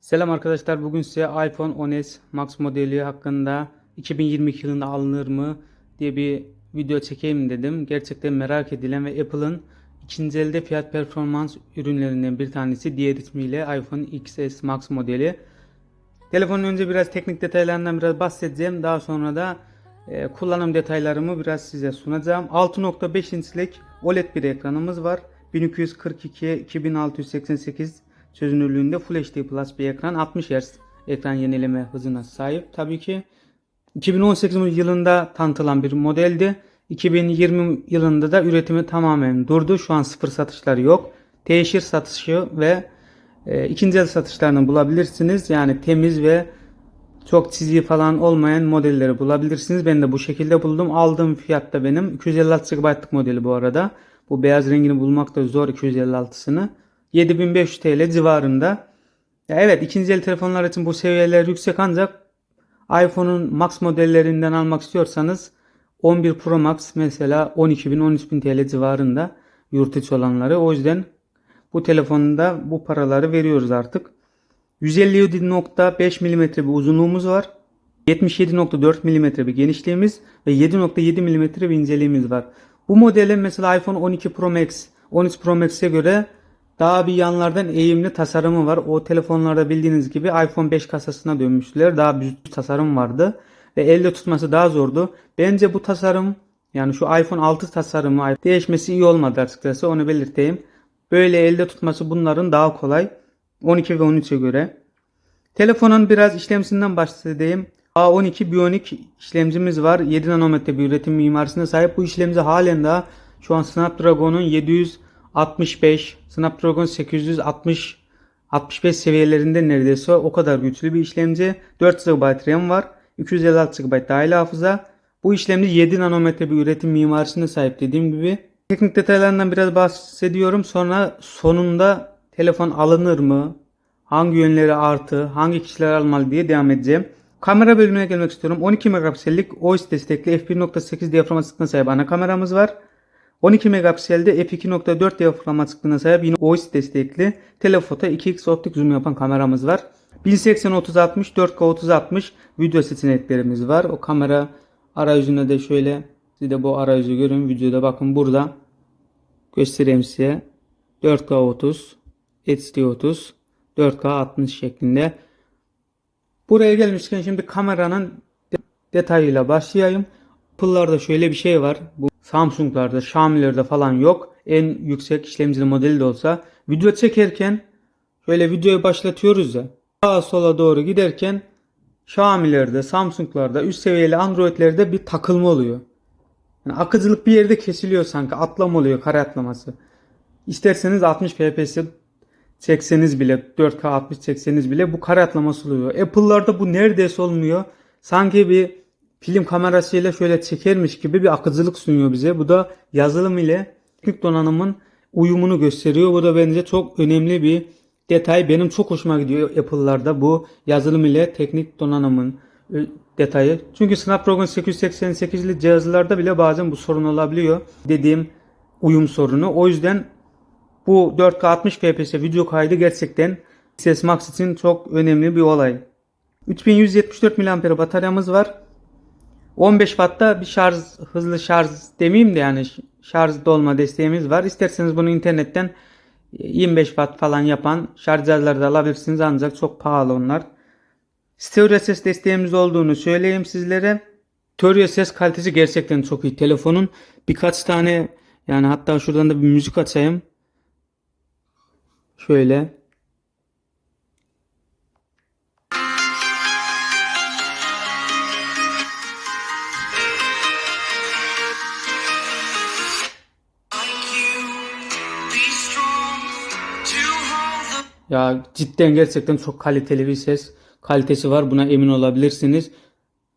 Selam arkadaşlar. Bugün size iPhone 10s Max modeli hakkında 2022 yılında alınır mı diye bir video çekeyim dedim. Gerçekten merak edilen ve Apple'ın ikinci elde fiyat performans ürünlerinden bir tanesi diğer ismiyle iPhone XS Max modeli. Telefonun önce biraz teknik detaylarından biraz bahsedeceğim. Daha sonra da e, kullanım detaylarımı biraz size sunacağım. 6.5 inçlik OLED bir ekranımız var. 1242 2688 çözünürlüğünde Full HD Plus bir ekran 60 Hz ekran yenileme hızına sahip. Tabii ki 2018 yılında tanıtılan bir modeldi. 2020 yılında da üretimi tamamen durdu. Şu an sıfır satışları yok. Teşhir satışı ve e, ikinci el satışlarını bulabilirsiniz. Yani temiz ve çok çizgi falan olmayan modelleri bulabilirsiniz. Ben de bu şekilde buldum. Aldığım fiyat da benim 256 GB'lık modeli bu arada. Bu beyaz rengini bulmak da zor 256'sını. 7500 TL civarında. Ya evet ikinci el telefonlar için bu seviyeler yüksek ancak iPhone'un Max modellerinden almak istiyorsanız 11 Pro Max mesela 12.000-13.000 TL civarında yurt içi olanları. O yüzden bu telefonda bu paraları veriyoruz artık. 157.5 mm bir uzunluğumuz var. 77.4 mm bir genişliğimiz ve 7.7 mm bir inceliğimiz var. Bu modele mesela iPhone 12 Pro Max, 13 Pro Max'e göre daha bir yanlardan eğimli tasarımı var. O telefonlarda bildiğiniz gibi iPhone 5 kasasına dönmüşler. Daha büyük tasarım vardı. Ve elde tutması daha zordu. Bence bu tasarım yani şu iPhone 6 tasarımı değişmesi iyi olmadı açıkçası onu belirteyim. Böyle elde tutması bunların daha kolay. 12 ve 13'e göre. Telefonun biraz işlemcisinden bahsedeyim. A12 Bionic işlemcimiz var. 7 nanometre bir üretim mimarisine sahip. Bu işlemci halen daha şu an Snapdragon'un 765, Snapdragon 860 65 seviyelerinde neredeyse o kadar güçlü bir işlemci. 4 GB RAM var. 256 GB dahil hafıza. Bu işlemci 7 nanometre bir üretim mimarisine sahip dediğim gibi. Teknik detaylarından biraz bahsediyorum. Sonra sonunda telefon alınır mı? Hangi yönleri artı? Hangi kişiler almalı diye devam edeceğim. Kamera bölümüne gelmek istiyorum. 12 megapiksellik OIS destekli f1.8 diyafram sahip ana kameramız var. 12 megapikselde f2.4 diyafram açıklığına sahip yine OIS destekli telefoto 2x optik zoom yapan kameramız var. 1080 3060 4K 3060 video seçeneklerimiz var. O kamera arayüzüne de şöyle siz de bu arayüzü görün. Videoda bakın burada göstereyim size. 4K 30 HD 30 4K 60 şeklinde. Buraya gelmişken şimdi kameranın detayıyla başlayayım. Apple'larda şöyle bir şey var. Bu Samsung'larda, Xiaomi'lerde falan yok. En yüksek işlemcili modeli de olsa video çekerken şöyle videoyu başlatıyoruz ya. Sağa sola doğru giderken Xiaomi'lerde, Samsung'larda, üst seviyeli Android'lerde bir takılma oluyor. Yani akıcılık bir yerde kesiliyor sanki. Atlama oluyor, kare atlaması. İsterseniz 60 FPS çekseniz bile 4K 60 çekseniz bile bu kare atlaması oluyor. Apple'larda bu neredeyse olmuyor. Sanki bir film kamerasıyla şöyle çekermiş gibi bir akıcılık sunuyor bize. Bu da yazılım ile teknik donanımın uyumunu gösteriyor. Bu da bence çok önemli bir detay. Benim çok hoşuma gidiyor Apple'larda bu yazılım ile teknik donanımın e, detayı. Çünkü Snapdragon 888'li cihazlarda bile bazen bu sorun olabiliyor. Dediğim uyum sorunu. O yüzden bu 4K 60 FPS video kaydı gerçekten ses Max için çok önemli bir olay. 3174 mAh bataryamız var. 15 Watt'ta bir şarj hızlı şarj demeyeyim de yani şarj dolma desteğimiz var. İsterseniz bunu internetten 25 Watt falan yapan şarj cihazları da alabilirsiniz ancak çok pahalı onlar. Stereo ses desteğimiz olduğunu söyleyeyim sizlere. Stereo ses kalitesi gerçekten çok iyi. Telefonun birkaç tane yani hatta şuradan da bir müzik açayım. Şöyle. Ya cidden gerçekten çok kaliteli bir ses kalitesi var. Buna emin olabilirsiniz.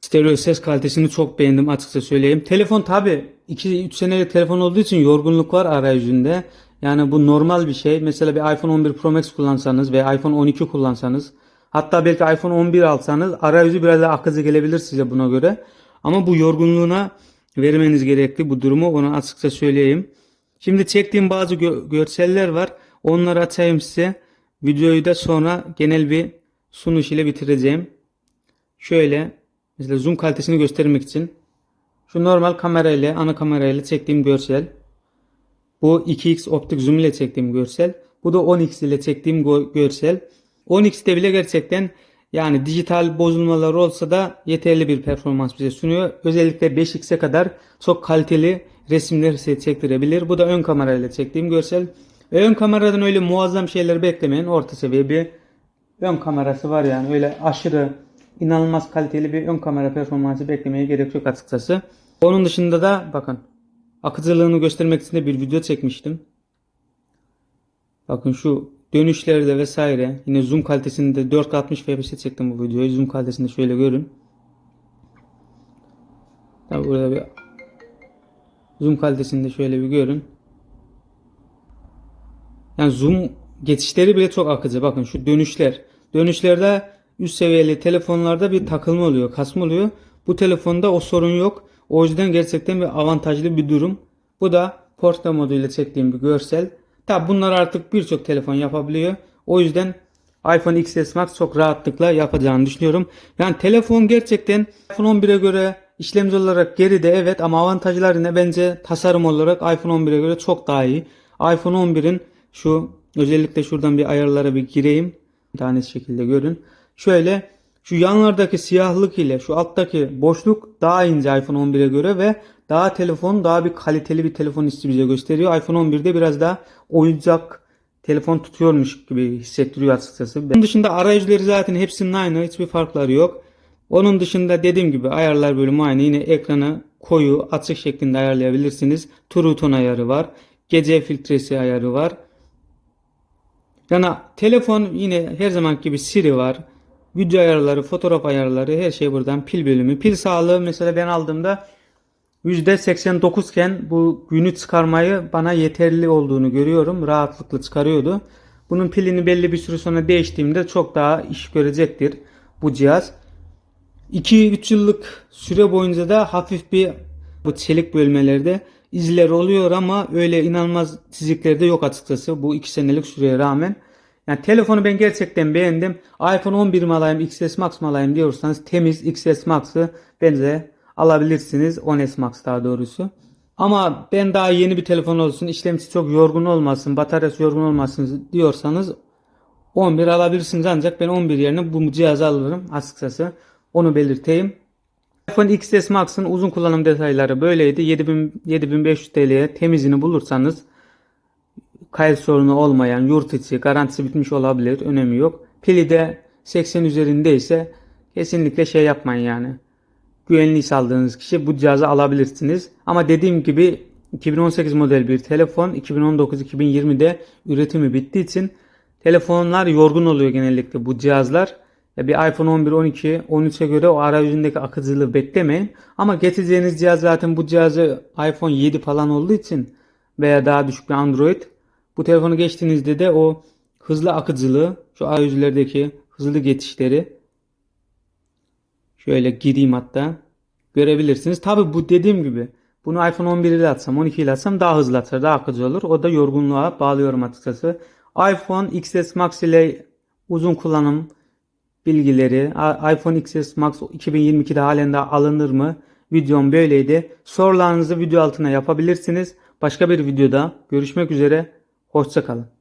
Stereo ses kalitesini çok beğendim açıkça söyleyeyim. Telefon tabi 2-3 senelik telefon olduğu için yorgunluk var arayüzünde. Yani bu normal bir şey. Mesela bir iPhone 11 Pro Max kullansanız ve iPhone 12 kullansanız hatta belki iPhone 11 alsanız arayüzü biraz daha akıcı gelebilir size buna göre. Ama bu yorgunluğuna vermeniz gerekli bu durumu onu açıkça söyleyeyim. Şimdi çektiğim bazı gö- görseller var. Onları açayım size. Videoyu da sonra genel bir sunuş ile bitireceğim. Şöyle mesela zoom kalitesini göstermek için şu normal kamera ile ana kamera ile çektiğim görsel. Bu 2x optik zoom ile çektiğim görsel. Bu da 10x ile çektiğim görsel. 10x'te bile gerçekten yani dijital bozulmalar olsa da yeterli bir performans bize sunuyor. Özellikle 5x'e kadar çok kaliteli resimler size çektirebilir. Bu da ön kamerayla çektiğim görsel. Ve ön kameradan öyle muazzam şeyler beklemeyin. Orta seviye bir ön kamerası var yani. Öyle aşırı inanılmaz kaliteli bir ön kamera performansı beklemeye gerek yok açıkçası. Onun dışında da bakın akıcılığını göstermek için de bir video çekmiştim. Bakın şu dönüşlerde vesaire yine zoom kalitesinde 460 fps çektim bu videoyu. Zoom kalitesinde şöyle görün. Tabi burada bir zoom kalitesinde şöyle bir görün. Yani zoom geçişleri bile çok akıcı. Bakın şu dönüşler. Dönüşlerde üst seviyeli telefonlarda bir takılma oluyor, kasma oluyor. Bu telefonda o sorun yok. O yüzden gerçekten bir avantajlı bir durum. Bu da portre moduyla çektiğim bir görsel. Tabi bunlar artık birçok telefon yapabiliyor. O yüzden iPhone XS Max çok rahatlıkla yapacağını düşünüyorum. Yani telefon gerçekten iPhone 11'e göre işlemci olarak geride evet ama avantajları ne? Bence tasarım olarak iPhone 11'e göre çok daha iyi. iPhone 11'in şu özellikle şuradan bir ayarlara bir gireyim. Bir tane şekilde görün. Şöyle şu yanlardaki siyahlık ile şu alttaki boşluk daha ince iPhone 11'e göre ve daha telefon daha bir kaliteli bir telefon hissi bize gösteriyor. iPhone 11'de biraz daha oyuncak telefon tutuyormuş gibi hissettiriyor açıkçası. Bunun dışında arayüzleri zaten hepsinin aynı. Hiçbir farkları yok. Onun dışında dediğim gibi ayarlar bölümü aynı. Yine ekranı koyu, açık şeklinde ayarlayabilirsiniz. True Tone ayarı var. Gece filtresi ayarı var. Yani telefon yine her zaman gibi Siri var. Video ayarları, fotoğraf ayarları her şey buradan. Pil bölümü. Pil sağlığı mesela ben aldığımda %89 iken bu günü çıkarmayı bana yeterli olduğunu görüyorum. Rahatlıkla çıkarıyordu. Bunun pilini belli bir süre sonra değiştiğimde çok daha iş görecektir bu cihaz. 2-3 yıllık süre boyunca da hafif bir bu çelik bölmelerde izler oluyor ama öyle inanılmaz çizikler de yok açıkçası bu 2 senelik süreye rağmen. Yani telefonu ben gerçekten beğendim. iPhone 11 mi alayım, XS Max mı alayım diyorsanız temiz XS Max'ı bence alabilirsiniz. 10S Max daha doğrusu. Ama ben daha yeni bir telefon olsun, işlemcisi çok yorgun olmasın, bataryası yorgun olmasın diyorsanız 11 alabilirsiniz ancak ben 11 yerine bu cihazı alırım açıkçası. Onu belirteyim. iPhone XS Max'ın uzun kullanım detayları böyleydi. 7000, 7500 TL'ye temizini bulursanız kayıt sorunu olmayan yurt içi garantisi bitmiş olabilir. Önemi yok. Pili de 80 üzerindeyse kesinlikle şey yapmayın yani. Güvenliği saldığınız kişi bu cihazı alabilirsiniz. Ama dediğim gibi 2018 model bir telefon 2019-2020'de üretimi bittiği için telefonlar yorgun oluyor genellikle bu cihazlar. Ya bir iPhone 11, 12, 13'e göre o arayüzündeki akıcılığı beklemeyin. Ama getireceğiniz cihaz zaten bu cihazı iPhone 7 falan olduğu için veya daha düşük bir Android. Bu telefonu geçtiğinizde de o hızlı akıcılığı, şu arayüzlerdeki hızlı geçişleri şöyle gireyim hatta görebilirsiniz. Tabi bu dediğim gibi bunu iPhone 11 ile atsam 12 ile atsam daha hızlı atar daha akıcı olur. O da yorgunluğa bağlıyorum açıkçası. iPhone XS Max ile uzun kullanım bilgileri iPhone XS Max 2022'de halen daha alınır mı? Videom böyleydi. Sorularınızı video altına yapabilirsiniz. Başka bir videoda görüşmek üzere. Hoşçakalın.